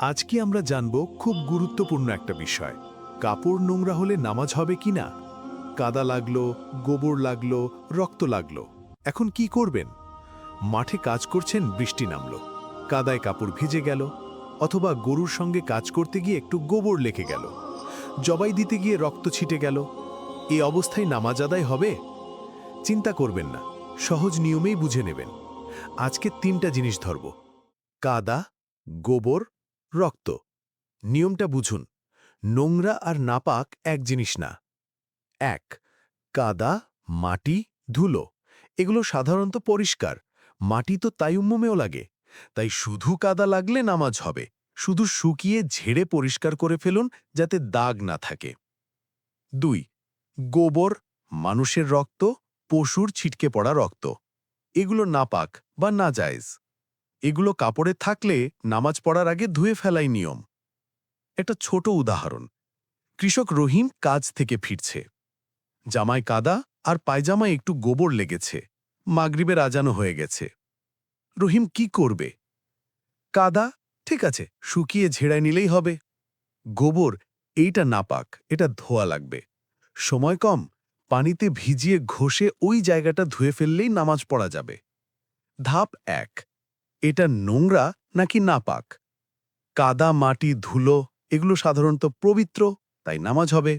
আজকে আমরা জানব খুব গুরুত্বপূর্ণ একটা বিষয়। কাপড় নোংরা হলে নামাজ হবে কি না? কাদা লাগল, গোবর লাগল, রক্ত লাগল। এখন কি করবেন? মাঠে কাজ করছেন, বৃষ্টি নামলো। কাদায় কাপড় ভিজে গেল, অথবা গরুর সঙ্গে কাজ করতে গিয়ে একটু গোবর লেগে গেল। জবাই দিতে গিয়ে রক্ত ছিটে গেল। এ অবস্থায় নামাজ আদায় হবে? চিন্তা করবেন না, সহজ নিয়মেই বুঝে নেবেন। আজকে তিনটা জিনিস ধরব। কাদা, গোবর রক্ত। নিয়মটা বুঝুন। নোংরা আর নাপাক এক জিনিস না। এক, কাদা, মাটি, ধুলো। এগুলো সাধারণত পরিষ্কার। মাটি তো তাইম্যমেও লাগে। তাই শুধু কাদা লাগলে নামাজ হবে। শুধু শুকিয়ে ঝেড়ে পরিষ্কার করে ফেলুন যাতে দাগ না থাকে। দুই, গোবর, মানুষের রক্ত, পশুর ছিটকে পড়া রক্ত। এগুলো নাপাক বা না জায়েজ এগুলো কাপড়ে থাকলে নামাজ পড়ার আগে ধুয়ে ফেলাই নিয়ম। একটা ছোট উদাহরণ। কৃষক রহিম কাজ থেকে ফিরছে। জামায় কাদা আর পায়জামায় একটু গোবর লেগেছে। মাগরিবের আজানো হয়ে গেছে। রহিম কি করবে? কাদা? ঠিক আছে, শুকিয়ে ঝেড়ায় নিলেই হবে। গোবর? এইটা নাপাক, এটা ধোয়া লাগবে। সময় কম, পানিতে ভিজিয়ে ঘষে ওই জায়গাটা ধুয়ে ফেললেই নামাজ পড়া যাবে। ধাপ এক। এটা নোংরা নাকি নাপাক? কাদা, মাটি, ধুলো, এগুলো সাধারণত পবিত্র, তাই নামাজ হবে।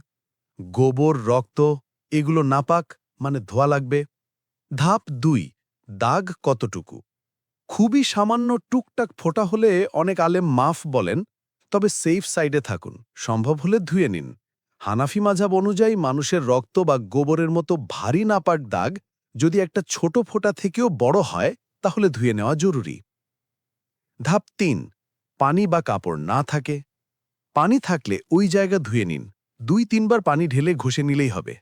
গোবর, রক্ত, এগুলো নাপাক মানে ধোয়া লাগবে। ধাপ দুই, দাগ কতটুকু? খুবই সামান্য টুকটাক ফোটা হলে অনেক আলেম মাফ বলেন, তবে সেফ সাইডে থাকুন, সম্ভব হলে ধুয়ে নিন। হানাফি মাঝাব অনুযায়ী মানুষের রক্ত বা গোবরের মতো ভারী নাপাক দাগ যদি একটা ছোট ফোঁটা থেকেও বড় হয়, তাহলে ধুয়ে নেওয়া জরুরি। ধাপ তিন, পানি বা কাপড় না থাকে। পানি থাকলে ওই জায়গা ধুয়ে নিন। দুই, তিনবার পানি ঢেলে ঘষে নিলেই হবে।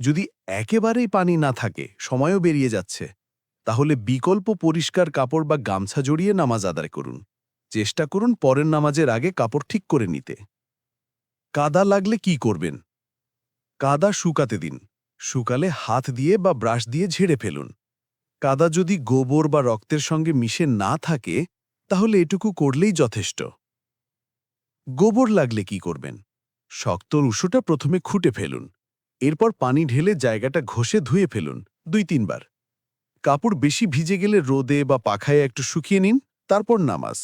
যদি একেবারেই পানি না থাকে, সময়ও বেরিয়ে যাচ্ছে, তাহলে বিকল্প পরিষ্কার কাপড় বা গামছা জড়িয়ে নামাজ আদায় করুন। চেষ্টা করুন পরের নামাজের আগে কাপড় ঠিক করে নিতে। কাদা লাগলে কি করবেন? কাদা শুকাতে দিন। শুকালে হাত দিয়ে বা ব্রাশ দিয়ে ঝেড়ে ফেলুন। কাদা যদি গোবর বা রক্তের সঙ্গে মিশে না থাকে তাহলে এটুকু করলেই যথেষ্ট। গোবর লাগলে কি করবেন? শক্ত উষোটা প্রথমে খুঁটে ফেলুন। এরপর পানি ঢেলে জায়গাটা ঘষে ধুয়ে ফেলুন দুই তিনবার। কাপড় বেশি ভিজে গেলে রোদে বা পাখায় একটু শুকিয়ে নিন, তারপর নামাজ।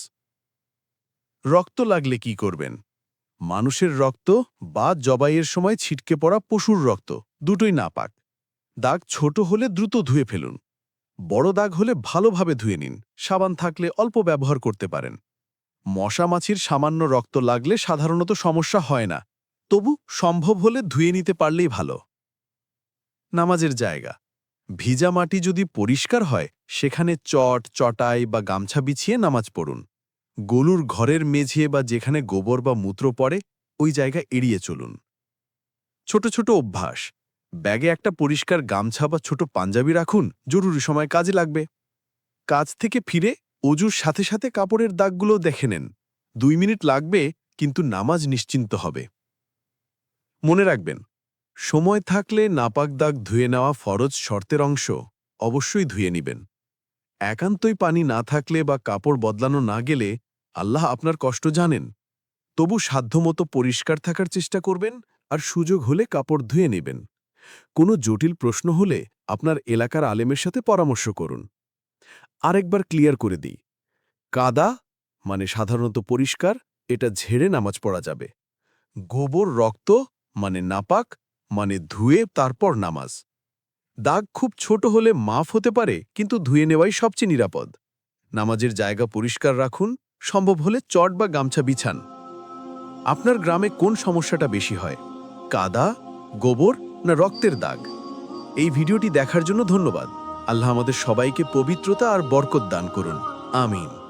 রক্ত লাগলে কি করবেন? মানুষের রক্ত বা জবাইয়ের সময় ছিটকে পড়া পশুর রক্ত, দুটোই নাপাক। দাগ ছোট হলে দ্রুত ধুয়ে ফেলুন। বড় দাগ হলে ভালোভাবে ধুয়ে নিন, সাবান থাকলে অল্প ব্যবহার করতে পারেন। মশা মাছির সামান্য রক্ত লাগলে সাধারণত সমস্যা হয় না, তবু সম্ভব হলে ধুয়ে নিতে পারলেই ভালো। নামাজের জায়গা, ভিজা মাটি যদি পরিষ্কার হয়, সেখানে চট, চটাই বা গামছা বিছিয়ে নামাজ পড়ুন। গলুর ঘরের মেঝে বা যেখানে গোবর বা মূত্র পড়ে, ওই জায়গা এড়িয়ে চলুন। ছোট ছোট অভ্যাস ব্যাগে একটা পরিষ্কার গামছা বা ছোট পাঞ্জাবি রাখুন, জরুরি সময় কাজে লাগবে। কাজ থেকে ফিরে অজুর সাথে সাথে কাপড়ের দাগগুলো দেখে নেন। দুই মিনিট লাগবে, কিন্তু নামাজ নিশ্চিন্ত হবে। মনে রাখবেন, সময় থাকলে নাপাক দাগ ধুয়ে নেওয়া ফরজ শর্তের অংশ, অবশ্যই ধুয়ে নিবেন। একান্তই পানি না থাকলে বা কাপড় বদলানো না গেলে আল্লাহ আপনার কষ্ট জানেন। তবু সাধ্যমতো পরিষ্কার থাকার চেষ্টা করবেন আর সুযোগ হলে কাপড় ধুয়ে নেবেন। কোনো জটিল প্রশ্ন হলে আপনার এলাকার আলেমের সাথে পরামর্শ করুন। আরেকবার ক্লিয়ার করে দিই। কাদা মানে সাধারণত পরিষ্কার, এটা ঝেড়ে নামাজ পড়া যাবে। গোবর রক্ত মানে নাপাক মানে ধুয়ে তারপর নামাজ। দাগ খুব ছোট হলে মাফ হতে পারে, কিন্তু ধুয়ে নেওয়াই সবচেয়ে নিরাপদ। নামাজের জায়গা পরিষ্কার রাখুন, সম্ভব হলে চট বা গামছা বিছান। আপনার গ্রামে কোন সমস্যাটা বেশি হয়? কাদা, গোবর না রক্তের দাগ। এই ভিডিওটি দেখার জন্য ধন্যবাদ। আল্লাহ আমাদের সবাইকে পবিত্রতা আর বরকত দান করুন। আমিন।